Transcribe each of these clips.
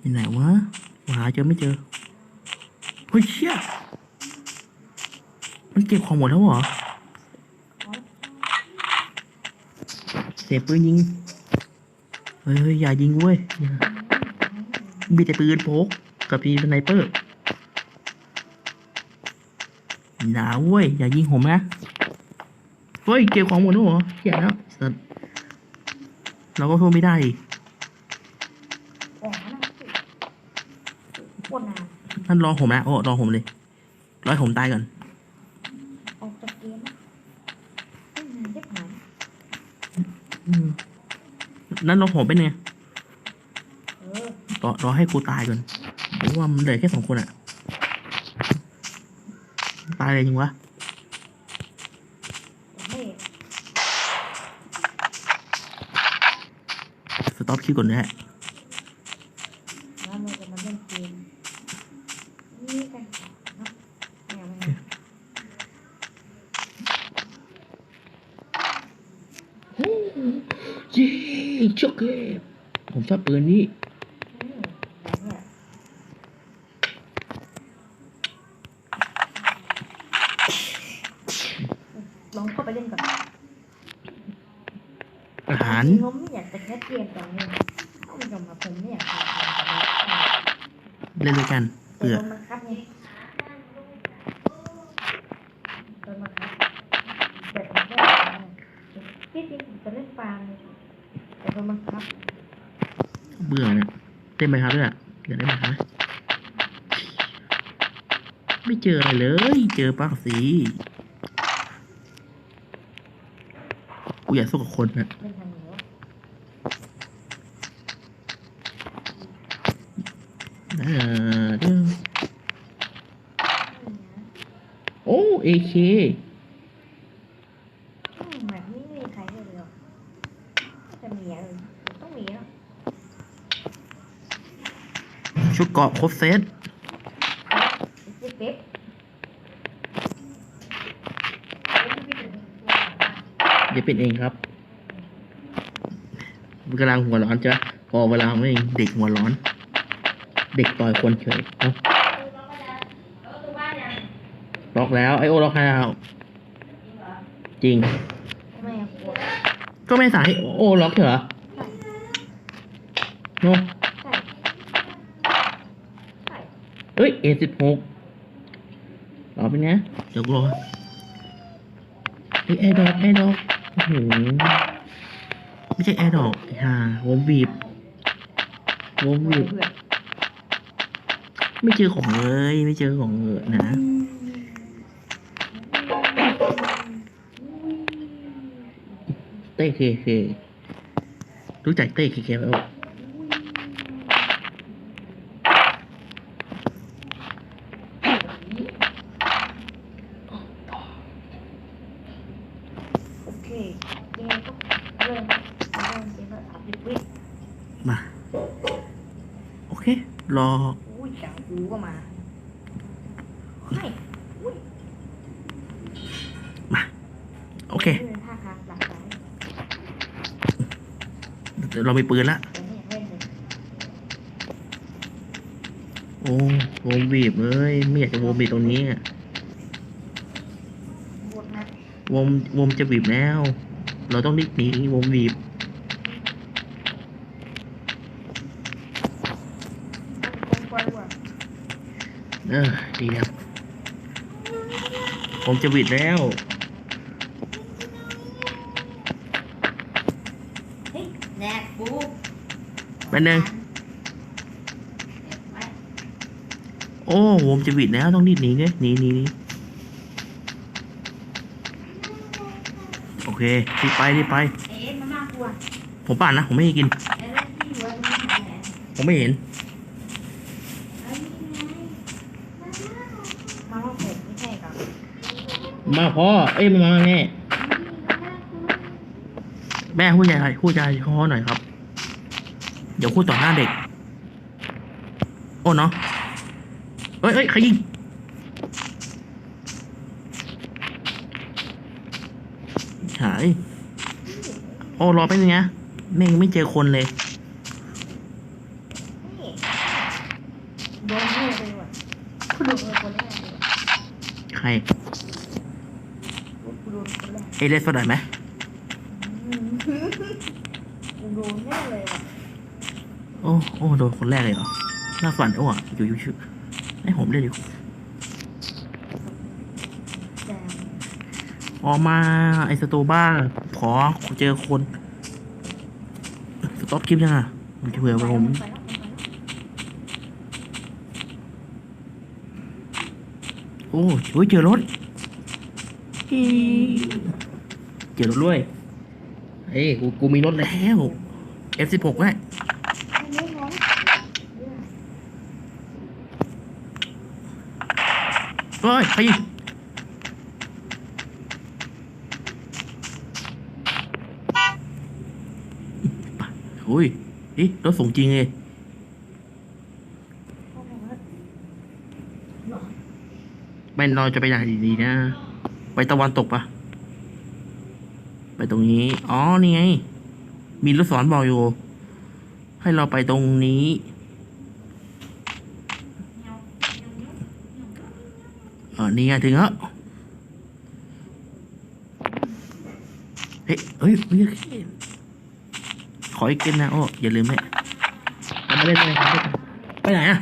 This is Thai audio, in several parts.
อยู่ไหนวะหาเจอไม่เจอเฮ้ยเชี่ยมันเก็บของหมดแล้วเหรอเสียปืนยิงเฮ้ยอย่ายิงเว้ยอย่ามีแต่ปืนโพกกับปีสไนเปอร์หนาเว้ยอย่ายิงผมนะเฮ้ยเก็บของหมดแล้วเหรอเหี้ยแล้วเราก็โทษไม่ได้อีก ออกมาสิปวดนาน ท่านรอผมนะโอ้รอผมเลยรอให้ผมตายก่อนออกจากเกมนะไม่นานจะหายอืมนั่นรอผมเป็นไงเออรอรอให้กูตายก่อนเพราะว่ามันเหลือแค่สองคนอะตายเลยจริงวะไม่สต็อปคิวก่อนนะฮะ แล้วเราจะมาเล่นเกมนี่กันเนาะไม่เอาไม่เอา เย้ช็อกเกตผมชอบปืนนี้อืมแบบเนี่ยลองเข้าไปเล่นก่อนอาหารจริงๆผมไม่อยากจะแค่เกมตอนนี้ต้องไปกับมาผมไม่อยากทำตอนนี้เล่นด้วยกันแต่เผื่อโดนมันคับไงโดนมันคับแบบผมแค่ ที่จริงผมจะเล่นฟาร์มเลยแต่โดนมันคับเบื่อเนี่ยเล่นไหมครับด้วยอยากเล่นไหมครับไม่เจออะไรเลย เจอปากสีกูอยากสู้กับคนนะเล่นทางนือเออเด้อโอ้เอเค อืมแบบนี้ไม่มีใครเลยหรอก จะมีอะไรต้องมีแล้วชุดเกราะครบเซตไอ้เป๊ปอย่าเป็นเองครับกำลังหัวร้อนจ้ะพอเวลาไม่เองเด็กหัวร้อน เด็กต่อยคนเฉยเอ้าล็อกแล้วไอโอล็อกแล้วจริง ทำไมอะปวด ก็ไม่สายให้โอล็อกเหรอใช่โนใช่ใช่เอ้ยเอสิบหกรอเป็นไงเดี๋ยวรอไอแอร์ดอกแอร์ดอกโอ้โหไม่ใช่แอร์ดอกฮ่าวงบีบวงบีบเบื่อไม่เจอของเลย ไม่เจอของเลยนะ ต้เคเครู้จักเต้เคเคไหมโอ้โอเคยังไงก็เริ่มเริ่มเกมแล้วสามสิบวิมา โอเค รออุ้ยจ่ากูก็มาไม่อุ้ยโอเค นี่เป็นท่าทางหลักสาย เรามีปืนละแต่ไม่อยากเล่นเลยโอ้วงบีบเอ้ยไม่อยากจะโวงบีบตรงนี้อะบวกนะวงวงจะบีบแล้ว เราต้องรีบหนีวงบีบต้องกลัวกว่าเออดีครับผมจะบีบแล้ว แป๊บนึงโอ้วงจะบีบแล้วต้องรีบหนีไงหนีหนีหนีโอเครีบไปรีบไป ผมป่านนะ ผมไม่ให้กิน ผมไม่เห็นมาพ่อ เอ้ยมาแม่ แม่พูดใจาพูดใจาพ่อหน่อยครับ เดี๋ยวพูดต่อหน้าเด็ก โอ้เนาะเอ้ยเอ้ยใครยิงหาย โอ้รอไปบนึงนะแม่งไม่เจอคนเลยโดนแน่เลยว่ะกูโดนคนแรกเลยว่ะใครกูโดนคนแรก เอเลสโซดาไหม อืมกูโดนแน่เลยว่ะ โอ้โอ้โดนคนแรกเลยเหรอน่าฝันโอ้อะอยู่อยู่ชื่อให้ผมเล่นดิแจมออกมาไอสตูบ้าขอเจอคนสต็อปคลิปยังอะมันจะเผื่อผมไปแล้วไปแล้วโอ้โหเจอรถอี๋เจอรถด้วยเฮ้ยกูกูมีรถแล้ว F16 แหละ อันนี้ไงเนี่ย เฮ้ยใครยิงโอ้ยนี่รถส่งจริงเลยเขาบอกว่าหรอไม่เราจะไปไหนดีนะ ไปตะวันตกปะไปตรงนี้ อ๋อ นี่ไง มีลูกศรบอกอยู่ ให้เราไปตรงนี้ เออ นี่ไงถึงแล้วเฮ้ยเฮ้ยเฮ้ยขออีกเกมนะโอ้อย่าลืมไหมเอามาเล่นเลยครับไปไหนอะ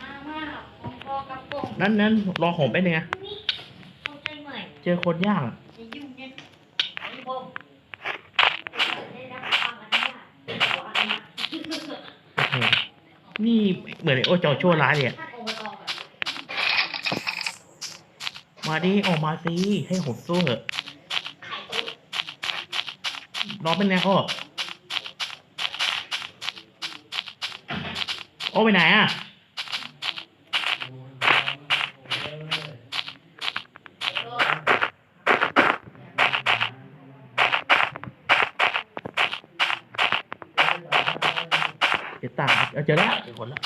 มามาของพอกระโปรงนั้นนั้นรอผมไปบนึงไงเข้าใจไหมเจอคนยากอะ จะยุ่งเย็นของผมได้รับความอนุญาตขออนุญาต โอ้โห นี่เหมือนไอโอจอชั่วร้ายเลยอะท่านอบตแบบมาดิออกมาสิให้ผมสู้เถอะรอเป็นไงอ้อโอ้ไปไหนอะ เดี๋ยวตางเอาเจอแล้วเจอคนแล้ว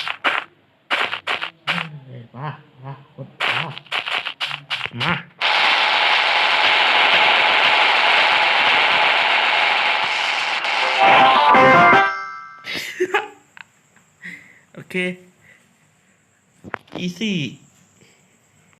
เอ้ยมามาคนมามาโอเคอีซี่